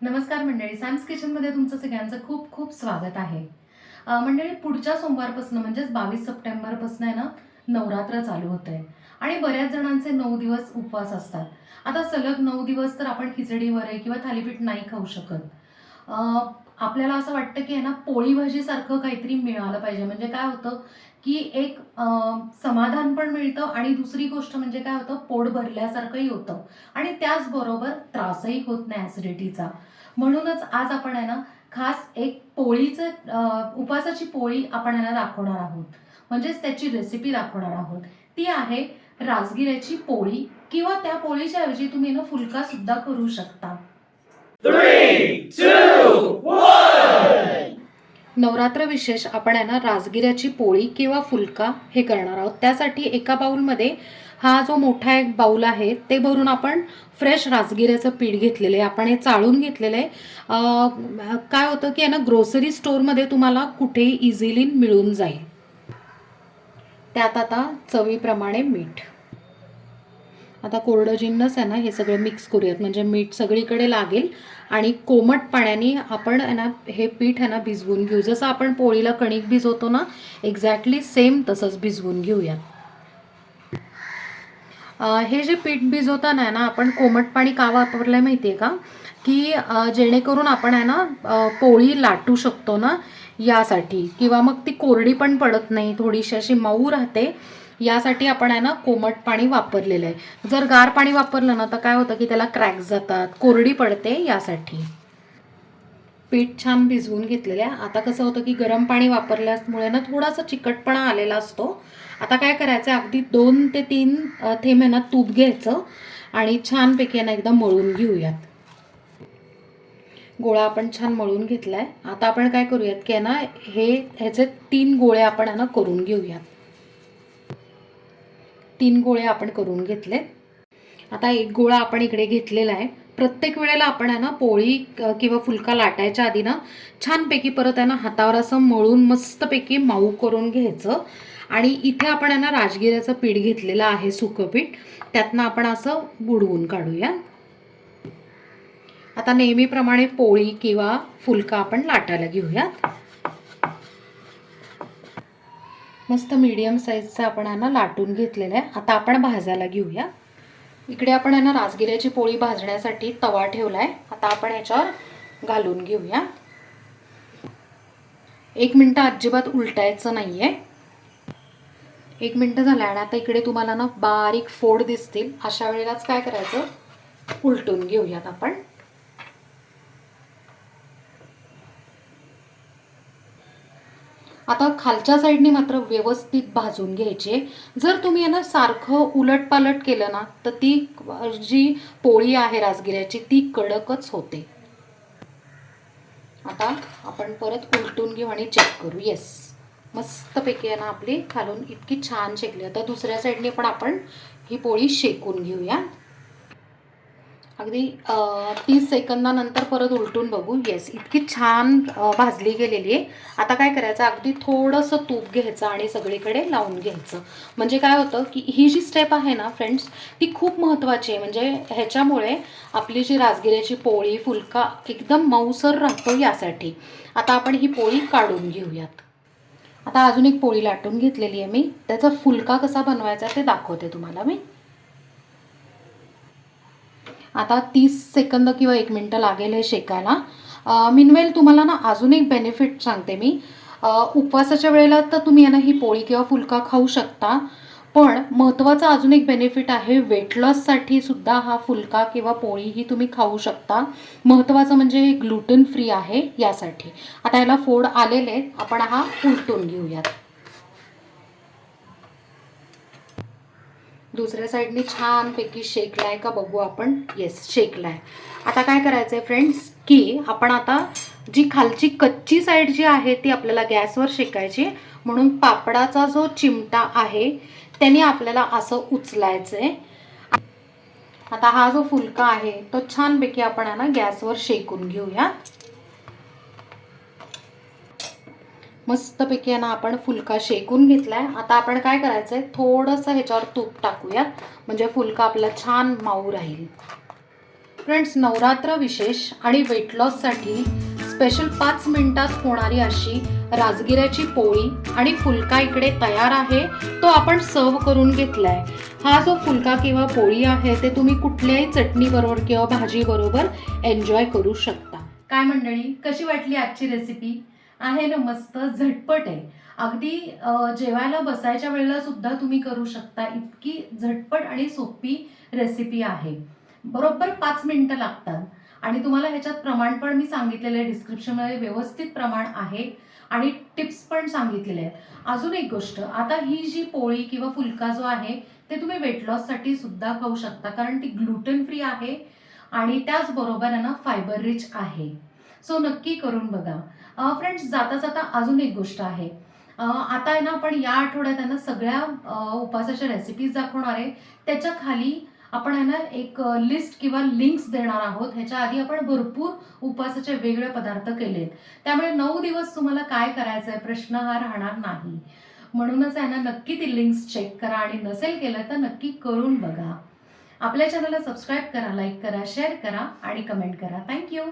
नमस्कार मंडळी सॅम्स किचनमध्ये तुमचं सगळ्यांचं खूप खूप स्वागत आहे. मंडळी पुढच्या सोमवारपासून म्हणजेच बावीस सप्टेंबरपासून आहे ना नवरात्र चालू होत आहे आणि बऱ्याच जणांचे नऊ दिवस उपवास असतात. आता सलग नऊ दिवस तर आपण खिचडी वरे किंवा थालीपीठ नाही खाऊ शकत. आपल्याला असं वाटतं की आहे ना पोळी भाजीसारखं काहीतरी मिळालं पाहिजे. म्हणजे काय होतं की एक समाधान पण मिळतं आणि दुसरी गोष्ट म्हणजे काय होतं पोट भरल्यासारखंही होतं. आणि त्याचबरोबर त्रासही होत नाही ॲसिडिटीचा म्हणूनच आज आपण आहे ना खास एक पोळीचं उपासाची पोळी आपण यांना दाखवणार आहोत. म्हणजेच त्याची रेसिपी दाखवणार आहोत. ती आहे राजगिऱ्याची पोळी किंवा त्या पोळीच्या ऐवजी तुम्ही ना फुलका सुद्धा करू शकता. Three, two! नवरात्र विशेष आपण आहे ना राजगिऱ्याची पोळी किंवा फुलका हे करणार आहोत. त्यासाठी एका बाऊलमध्ये हा जो मोठा एक बाऊल आहे ते भरून आपण फ्रेश राजगिऱ्याचं पीठ घेतलेलं आहे. आपण हे चाळून घेतलेलं आहे. काय होतं की आहे ना ग्रोसरी स्टोअरमध्ये तुम्हाला कुठेही इझिली मिळून जाईल. त्यात आता चवीप्रमाणे मीठ. आता कोरडं जिन्नस आहे ना हे सगळं मिक्स करूयात. म्हणजे मीठ सगळीकडे लागेल आणि कोमट पाण्याने आपण आहे ना हे पीठ आहे ना भिजवून घेऊ. जसं आपण पोळीला कणिक भिजवतो ना एक्झॅक्टली सेम तसंच भिजवून घेऊयात. हे जे पीठ भिजवताना आहे ना आपण कोमट पाणी का वापरलंय माहिती आहे का की जेणेकरून आपण आहे ना पोळी लाटू शकतो ना यासाठी. किंवा मग ती कोरडी पण पडत नाही थोडीशी अशी मऊ राहते. यासाठी आपण आहे ना कोमट पाणी वापरलेलं आहे. जर गार पाणी वापरलं ना तर काय होतं की त्याला क्रॅक्स जातात कोरडी पडते यासाठी. पीठ छान भिजवून घेतलेलं आहे. आता कसं होतं की गरम पाणी वापरल्यामुळे ना थोडासा चिकटपणा आलेला असतो. आता काय करायचं आहे अगदी दोन ते तीन थेंब आहे ना तूप घ्यायचं आणि छानपैकी आहे ना एकदा मळून घेऊयात. गोळा आपण छान मळून घेतला आहे आता आपण काय करूयात की आहे ना हे ह्याचे तीन गोळे आपण आहे ना करून घेऊयात. तीन गोळे आपण करून घेतले आता एक गोळा आपण इकडे घेतलेला आहे. प्रत्येक वेळेला आपण आहे ना पोळी किंवा फुलका लाटायच्या आधी ना छानपैकी परत आहे ना हातावर असं मळून मस्तपैकी माऊ करून घ्यायचं. आणि इथे आपण आहे ना राजगिऱ्याचं पीठ घेतलेलं आहे सुकं पीठ. त्यातनं आपण असं बुडवून काढूया. आता नेहमीप्रमाणे पोळी किंवा फुलका आपण लाटायला घेऊयात. मस्त मीडियम साईजचं आपण आहे ना लाटून घेतलेलं आहे. आता आपण भाजायला घेऊया. इकडे आपण यांना ना राजगिऱ्याची पोळी भाजण्यासाठी तवा ठेवला आहे आता आपण याच्यावर घालून घेऊया. एक मिनटं अजिबात उलटायचं नाही आहे एक मिनटं झालं आणि आता इकडे तुम्हाला ना बारीक फोड दिसतील. अशा वेळेलाच काय करायचं? उलटून घेऊयात आपण. आता खालच्या साईडने मात्र व्यवस्थित भाजून घ्यायचे. जर तुम्ही यांना सारखं उलटपालट केलं ना तर ती जी पोळी आहे राजगिऱ्याची ती कडकच होते. आता आपण परत उलटून घेऊ आणि चेक करू. येस मस्तपैकी आहे ना आपली खालून इतकी छान शेकली. आता दुसऱ्या साईडने पण आपण ही पोळी शेकून घेऊया. अगदी तीस सेकंदानंतर परत उलटून बघू. येस इतकी छान भाजली गेलेली आहे. आता काय करायचं? अगदी थोडंसं तूप घ्यायचं आणि सगळीकडे लावून घ्यायचं. म्हणजे काय होतं की ही जी स्टेप आहे ना फ्रेंड्स ती खूप महत्त्वाची आहे. म्हणजे ह्याच्यामुळे आपली जी राजगिऱ्याची पोळी फुलका एकदम मऊसर राहतो यासाठी. आता आपण ही पोळी काढून घेऊयात. आता अजून एक पोळी लाटून घेतलेली आहे मी. त्याचा फुलका कसा बनवायचा ते दाखवते तुम्हाला मी. आता तीस सेकंद किंवा एक मिनटं लागेल हे शेकायला. मिनवेल तुम्हाला ना अजून एक बेनिफिट सांगते मी. उपवासाच्या वेळेला तर तुम्ही आहे ना ही पोळी किंवा फुलका खाऊ शकता पण महत्त्वाचा अजून एक बेनिफिट आहे वेट लॉससाठी सुद्धा हा फुलका किंवा पोळी ही तुम्ही खाऊ शकता. महत्त्वाचं म्हणजे ग्लुटन फ्री आहे यासाठी. आता याला फोड आलेले आहेत. आपण हा उलटून घेऊयात. दुसऱ्या साईडने छानपैकी शेकलाय का बघू आपण. येस शेकलाय. आता काय करायचं आहे फ्रेंड्स की आपण आता जी खालची कच्ची साईड जी आहे ती आपल्याला गॅसवर शेकायची म्हणून पापडाचा जो चिमटा आहे त्याने आपल्याला असं उचलायचं आहे आता हा जो फुलका आहे तो छानपैकी आपण आहे ना गॅसवर शेकून घेऊया. मस्तपैकी यांना ना आपण फुलका शेकून घेतलाय. आता आपण काय करायचंय? थोडंसं ह्याच्यावर तूप टाकूयात. म्हणजे फुलका आपला छान माऊ राहील. फ्रेंड्स नवरात्र विशेष आणि वेट लॉससाठी स्पेशल पाच मिनिटात होणारी अशी राजगिऱ्याची पोळी आणि फुलका इकडे तयार आहे. तो आपण सर्व करून घेतलाय. हा जो फुलका किंवा पोळी आहे ते तुम्ही कुठल्याही चटणीबरोबर किंवा भाजीबरोबर एन्जॉय करू शकता. काय मंडळी कशी वाटली आजची रेसिपी आहे ना मस्त झटपट आहे. अगदी जेवायला बसायच्या वेळेला सुद्धा तुम्ही करू शकता. इतकी झटपट आणि सोपी रेसिपी आहे. बरोबर पाच मिनिटं लागतात. आणि तुम्हाला ह्याच्यात प्रमाण पण मी सांगितलेलं आहे. डिस्क्रिप्शनमध्ये व्यवस्थित प्रमाण आहे. आणि टिप्स पण सांगितलेले आहेत. अजून एक गोष्ट आता ही जी पोळी किंवा फुलका जो आहे ते तुम्ही वेट लॉससाठी सुद्धा खाऊ शकता. कारण ती ग्लुटेन फ्री आहे. आणि त्याचबरोबर आहे ना फायबर रिच आहे. सो नक्की करून बघा. फ्रेंड्स जाता जाता अजून एक गोष्ट आहे. आता आहे ना आपण या आठवड्यात आहे ना सगळ्या उपासाच्या रेसिपीज दाखवणार आहे. त्याच्याखाली आपण आहे ना एक लिस्ट किंवा लिंक्स देणार आहोत. ह्याच्या आधी आपण भरपूर उपासाचे वेगळे पदार्थ केलेत. त्यामुळे नऊ दिवस तुम्हाला काय करायचं आहे प्रश्न हा राहणार नाही. म्हणूनच आहे ना नक्की ती लिंक्स चेक करा आणि नसेल केलं तर नक्की करून बघा. आपल्या चॅनलला सबस्क्राईब करा लाईक करा शेअर करा आणि कमेंट करा. थँक्यू